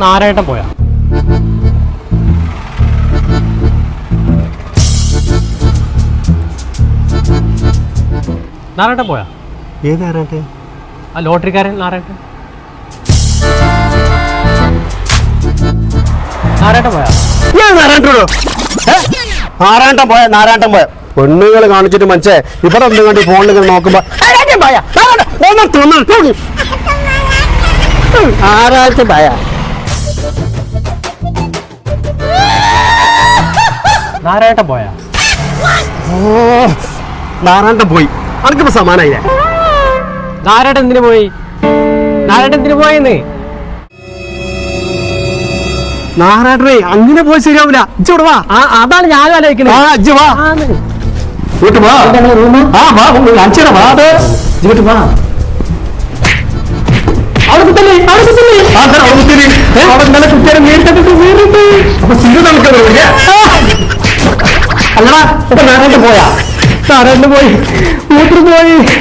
നാരായട്ടൻ പോയാ. നാരായട്ടൻ പോയാ? ഏത് നാരായണ ആ ലോട്ടറിക്കാരൻ നാരായണ നാരായണ പോയാ? നാരായണോ നാരായണൻ പോയ നാരായണൻ പോയ. പെണ്ണുങ്ങൾ കാണിച്ചിട്ട് മനസ്സേ ഇവിടെ എന്ത് കണ്ടി ഫോണിൽ ഇങ്ങനെ നോക്കുമ്പോ ആരാഴ്ച പോയ നാരായണൻ, ഒന്നെടുത്ത്, നാരായണൻ പോയ? ഓ നാരായണൻ പോയി. അനക്കിപ്പോ സമാനായില്ലേ? നാരായട്ടൻ എന്തിനു പോയി? നാരായട്ടൻ എന്തിനു പോയെന്ന്? നാരായണേ അങ്ങനെ പോയി ശരിയാവില്ല. ഇച്ചോട് വാ. ആ അതാണ് ഞാനും ആ ആലോചിക്കുന്നത് ഇജ്ജ് വാ. വാ. ആ വാ വാ അത്. ഇജ്ജ് വാ. അവിടെ ആ കുത്തിരി. അവിടെ ഇന്നലെ നേരിട്ടിട്ട് വീറുണ്ട് അപ്പൊ സിരു നമുക്ക് അല്ലടാ നാരായണൻ പോയാ. കറണ്ട് പോയി. മൂത്രം പോയി.